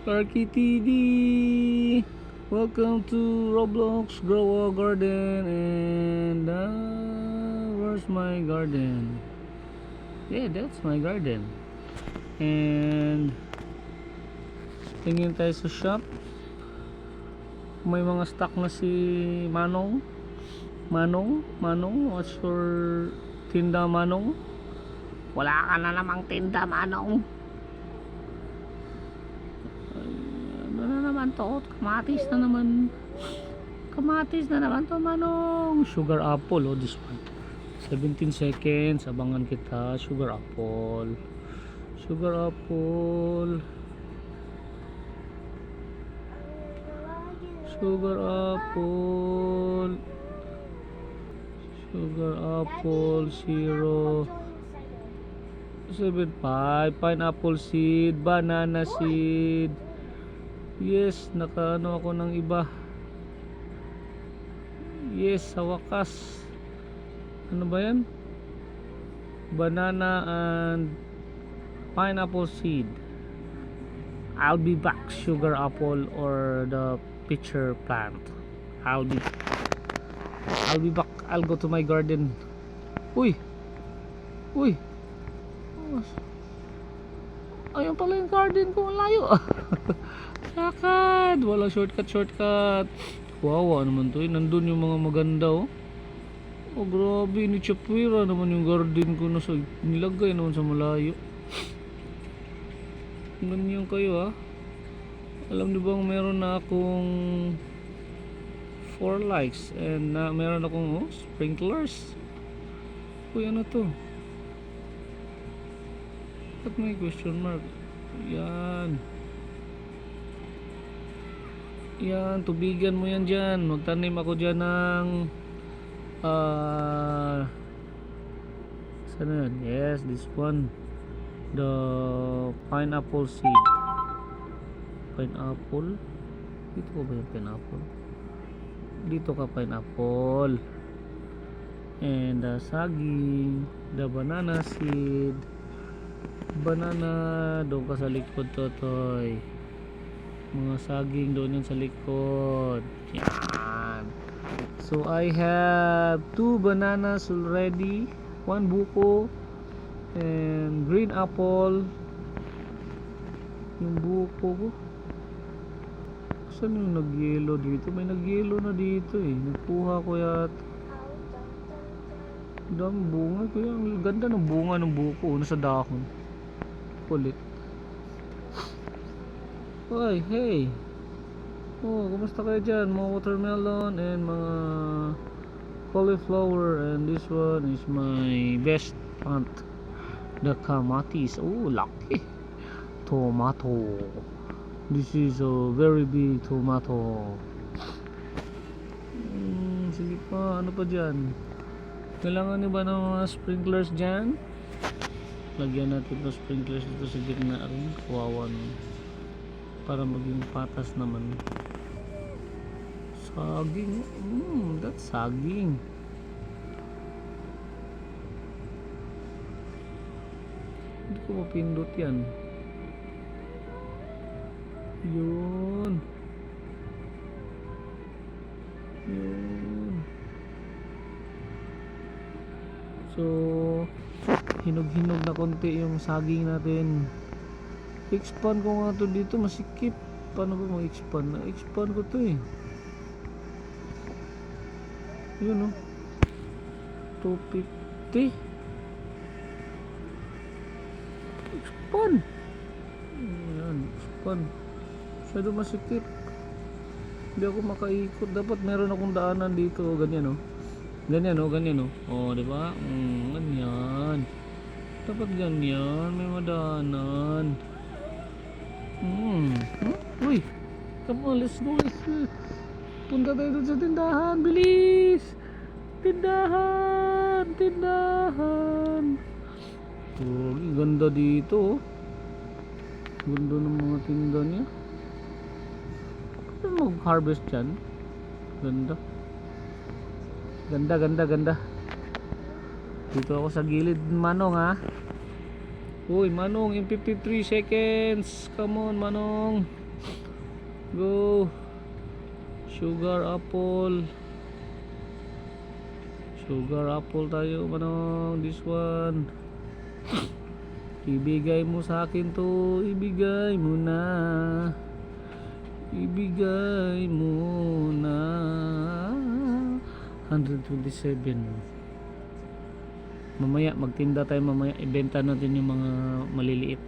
Clarky TV. Welcome to Roblox Grow a Garden and uh, where's my garden? Yeah, that's my garden. And tingin tayo sa shop. May mga stock na si Manong. Manong, Manong, what's your tinda Manong? Wala ka na namang tinda, Manong. Ano na naman to? Kamatis na naman. Kamatis na naman to, Manong. Sugar apple, oh, this one. 17 seconds. Abangan kita. Sugar apple. Sugar apple. Sugar apple. Sugar apple, zero. 7.5 pineapple seed banana seed yes nakaano ako ng iba. Yes sa wakas. Ano ba yan? Banana and pineapple seed. I'll be back sugar apple or the pitcher plant. I'll be I'll be back. I'll go to my garden. Uy! Uy! Ayun pala yung garden ko, layo. Lakad, wala shortcut, shortcut. Wawa naman to eh, nandun yung mga maganda oh. Oh grabe, ni Chapwira naman yung garden ko nasa nilagay naman sa malayo. Ganyan kayo ah. Alam niyo bang meron na akong 4 likes and na meron akong oh, sprinklers. Uy, ano to? Ba't may question mark? Yan. Yan, tubigan mo yan dyan. Magtanim ako dyan ng ah saan na yun? Yes, this one. The pineapple seed. Pineapple? Dito ko ba yung pineapple? Dito ka pineapple. And the saging. The banana seed banana doon ka sa likod totoy mga saging doon yan sa likod. Yan. So I have two bananas already. One buko and green apple. Yung buko ko. Saan yung nag-yellow dito? May nag-yellow na dito eh. Nagkuha ko yata. Dami bunga. Ko ang ganda ng bunga ng buko. Nasa dahon. Kulit. Hoy, hey. Oh, kumusta kayo dyan? Mga watermelon and mga cauliflower and this one is my best plant. The kamatis. Oh, laki. Tomato. This is a very big tomato. Hmm, sige pa. Ano pa dyan? Kailangan niyo ba ng mga sprinklers dyan? lagyan natin ng sprinklers dito sa gitna rin kawawa naman para maging patas naman. Saging. Mm, that's saging. Hindi ko mapindot yan. Yun. Yun. So hinog-hinog na konti yung saging natin expand ko nga to dito masikip. Paano ba mag-expand? Na-expand ko to eh. Yun oh. 250 expand! Yan expand. Masyado masikip. Hindi ako makaikot. Dapat meron akong daanan dito ganyan oh. Ganyan oh ganyan oh. Oh di ba? Mm, ganyan. Dapat ganyan. May madaanan hmm. uy. Come on let's go let's go. Punta tayo dun sa tindahan. Bilis! Tindahan! Tindahan! Oh, ganda dito oh. ganda ng mga tinda niya. Ano mag harvest dyan? Ganda. Ganda ganda ganda. Dito ako sa gilid manong ha uy manong in 53 seconds come on manong Go. Sugar apple. Sugar apple tayo manong. This one. Ibigay mo sa akin to. Ibigay mo na. Ibigay mo na. 127. Mamaya magtinda tayo mamaya. Ibenta natin yung mga maliliit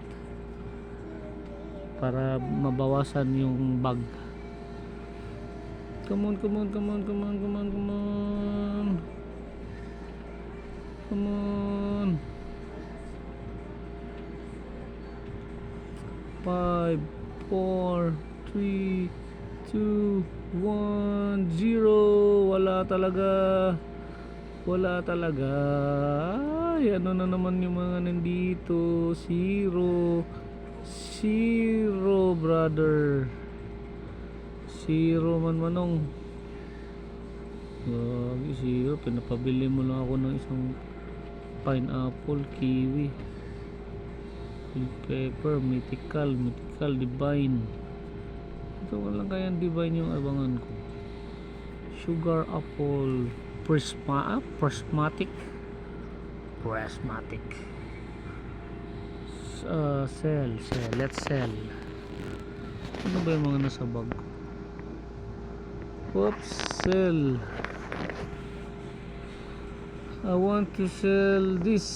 para mabawasan yung bag. Come on, come on, come on, come on, come on, come on. Come on. Five, four, three, two, one, zero. Wala talaga. Wala talaga. Ay, ano na naman yung mga nandito? Zero. Zero, brother. Zero man manong. Gagi, zero. Pinapabili mo lang ako ng isang pineapple, kiwi. Pepper, mythical, mythical, divine. Ito walang kayang divine yung abangan ko. Sugar apple, prisma, prismatic. Prismatic. Uh, sell, sell, let's sell. Ano ba yung mga nasa bag? Oops, sell. I want to sell this.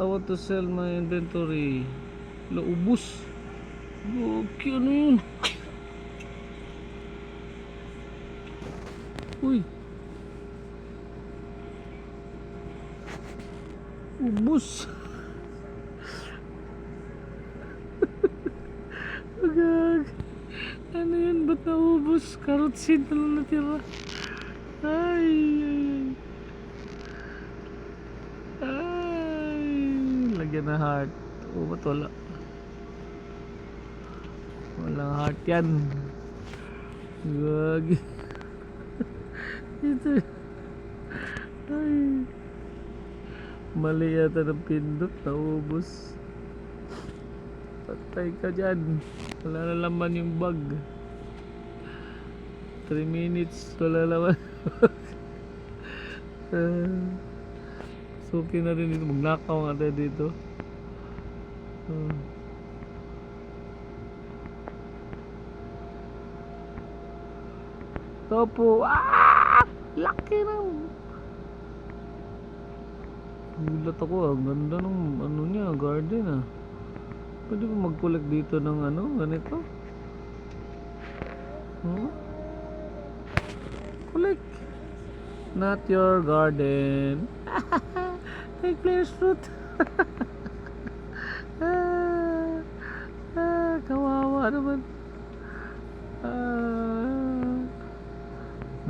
I want to sell my inventory. Laubos. Okay, ano yun? Uy. Ubus. Agag. Ano yun? Ba't naubos? Carrot seed na lang natira. Ay, ay, ay. Lagyan na heart. O, ba't wala? Walang heart yan. Gag. Ito. Ay. Mali yata ng pindot. Naubos. Patay ka dyan. Wala na laman yung bag. 3 minutes. Wala laman. uh, suki na rin dito. Magnakaw nga tayo dito. Topo. Ah! Laki ng... Gulat ako. Ang ganda ng ano niya, garden ah. Pwede ba mag-collect dito ng ano, ganito? Huh? Collect. Not your garden. Take player's fruit. ah, ah, kawawa naman. Ah,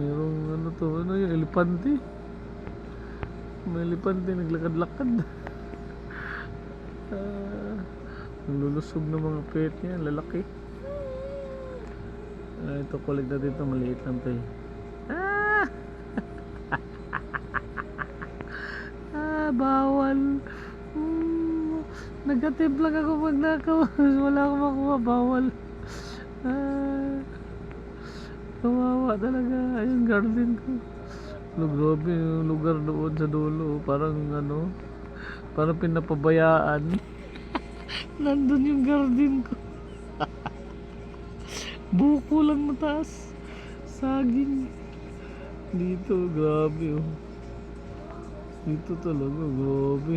merong ano to, ano yung elepante. May elepante naglakad-lakad. Ang lulusog ng mga pet niya, lalaki. Ah, ito collect na dito, maliit lang to eh. Ah! ah, bawal. Hmm, Negative lang ako pag nakaw. Wala akong makuha, bawal. Ah, kawawa talaga. Ayun, garden ko. Lo, grabe yung lugar doon sa dulo. Parang ano, parang pinapabayaan. Nandun yung garden ko. Buko lang mataas. Saging. Dito, grabe oh. Dito talaga, grabe.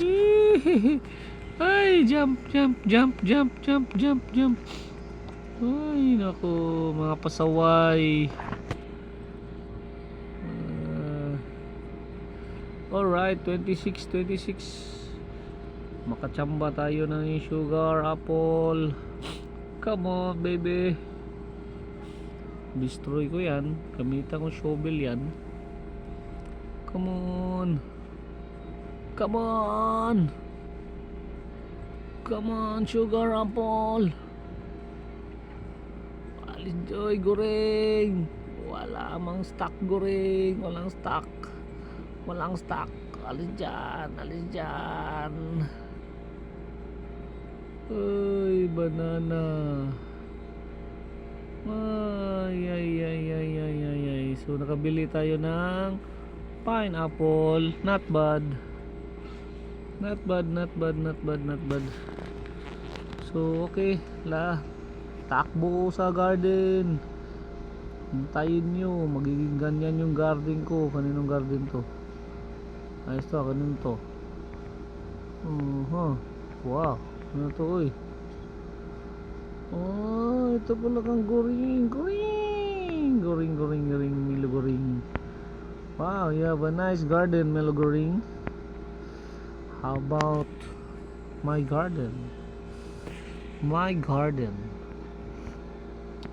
Ay, jump, jump, jump, jump, jump, jump, jump. Ay, nako, mga pasaway. Alright, 26, 26. Makachamba tayo ng sugar apple. Come on, baby. Destroy ko yan. Gamitan ko shovel yan. Come on. Come on. Come on, sugar apple. Alinjoy, goreng. Wala mang stock goreng. Walang stock. Walang stock. Alis dyan. Alis dyan. Uy, banana. Ay, ay, ay, ay, ay, ay, ay. So, nakabili tayo ng pineapple. Not bad. Not bad, not bad, not bad, not bad. So, okay. La. Takbo sa garden. Hintayin nyo. Magiging ganyan yung garden ko. Kaninong garden to? Ayos to. Kanino to? Uh-huh. Wow. Ano to, oy? Oh, ito pala kang goring. Goring! Goring, goring, goring, Milo goring. Wow, you have a nice garden, Milo goring. How about my garden? My garden.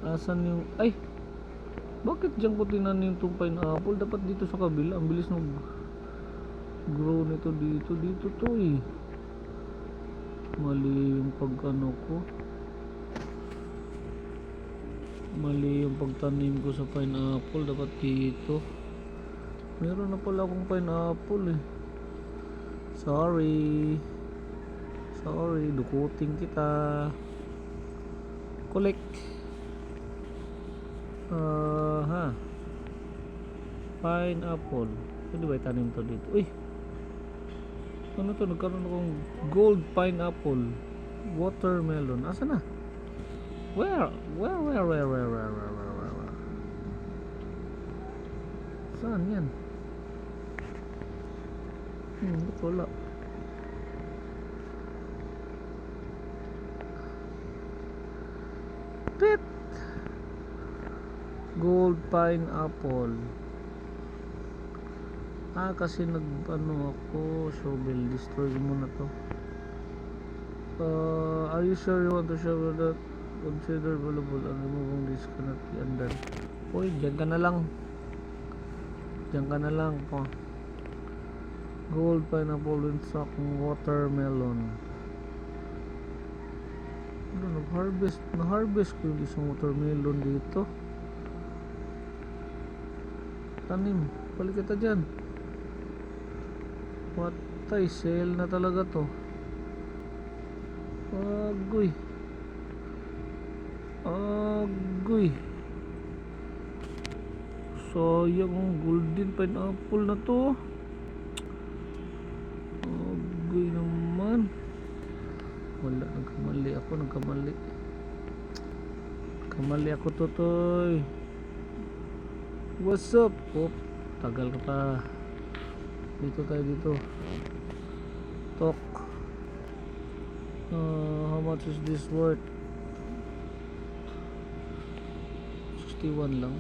Asan yung... Ay! Bakit dyan ko tinanim itong pineapple? Dapat dito sa kabila. Ang bilis ng grow nito dito. Dito to eh. Mali yung pag ano ko. Mali yung pagtanim ko sa pineapple. Dapat dito. Meron na pala akong pineapple eh. Sorry. Sorry. Dukutin kita. Collect. Ah, ha. Pineapple. Pwede ba itanim to dito? Uy! Ano to? Nagkaroon akong gold pineapple. Watermelon. Asa na? Where? Where, where, where, where, where, where, where, where, where? Saan yan? Hmm, ba't wala? Pit! Gold pineapple. Ah, kasi nag ano ako, shovel destroy mo na to. Uh, are you sure you want to shovel that? Consider valuable and removing this cannot be undone. Uy, dyan ka na lang. Dyan ka na lang po. Gold pineapple and sock watermelon. Ano, nag-harvest, na-harvest ko yung isang watermelon dito. Tanim, balik kita dyan. Patay, sale na talaga to. Agoy. Agoy. Sayang ang golden pineapple na to. Agoy naman. Wala, nagkamali ako, nagkamali. Kamali ako, Totoy. What's up? Oh, tagal ka pa. Dito tayo dito. Talk. Uh, how much is this worth? 61 lang.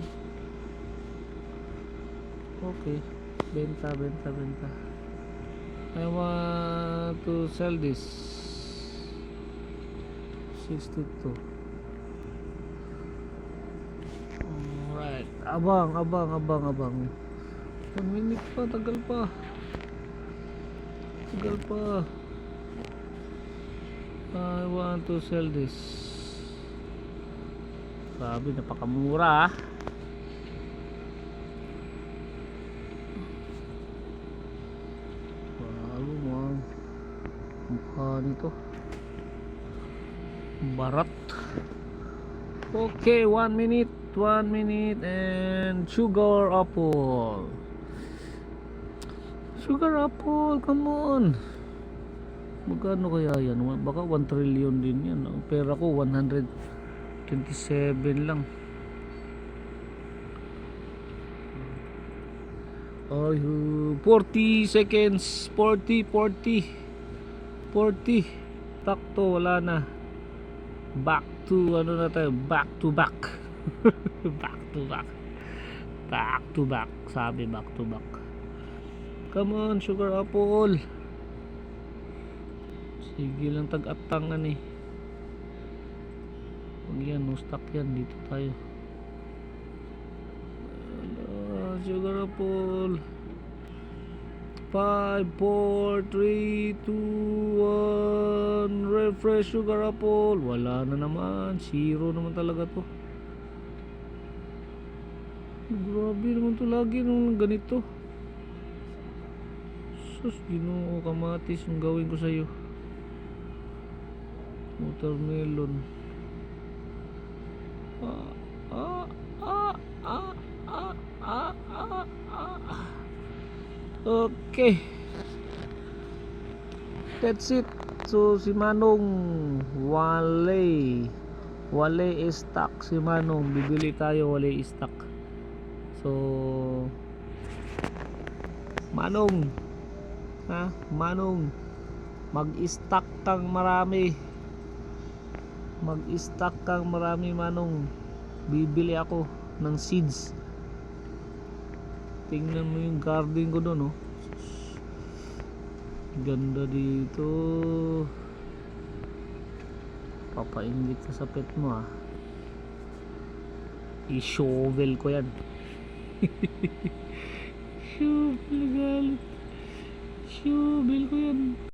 Okay. Benta, benta, benta. I want to sell this. 62. Alright. Abang, abang, abang, abang. One minute pa, tagal pa. Tagal pa. I want to sell this. Sabi, napakamura ah. Bago mo ang mukha nito. Barat. Okay, one minute. One minute and sugar apple. Sugar apple, come on. Magkano kaya yan? Baka 1 trillion din yan. Ang pera ko 127 lang. Ay, uh, 40 seconds. 40, 40. 40. Takto, wala na. Back to, ano na tayo? Back to back. back to back. Back to back. Sabi back to back. Come on, sugar apple. Sige lang tag-atangan eh. Huwag yan, no stock yan. Dito tayo. Ala, sugar apple. 5, 4, 3, 2, 1. Refresh sugar apple. Wala na naman. Zero naman talaga to. Grabe naman to lagi nung ganito. Sus, ginoo kamatis yung gawin ko sa'yo. Watermelon. Ah, ah, ah, ah, ah, ah, ah, ah. Okay. That's it. So si Manong wale wale stock si Manong bibili tayo wale stock. So Manong ha Manong mag-stock kang marami mag-stock kang marami Manong bibili ako ng seeds tingnan mo yung garden ko doon oh Ganda dito. Papaingit ka sa pet mo ah. I-shovel ko yan. shovel galit. Shovel ko yan.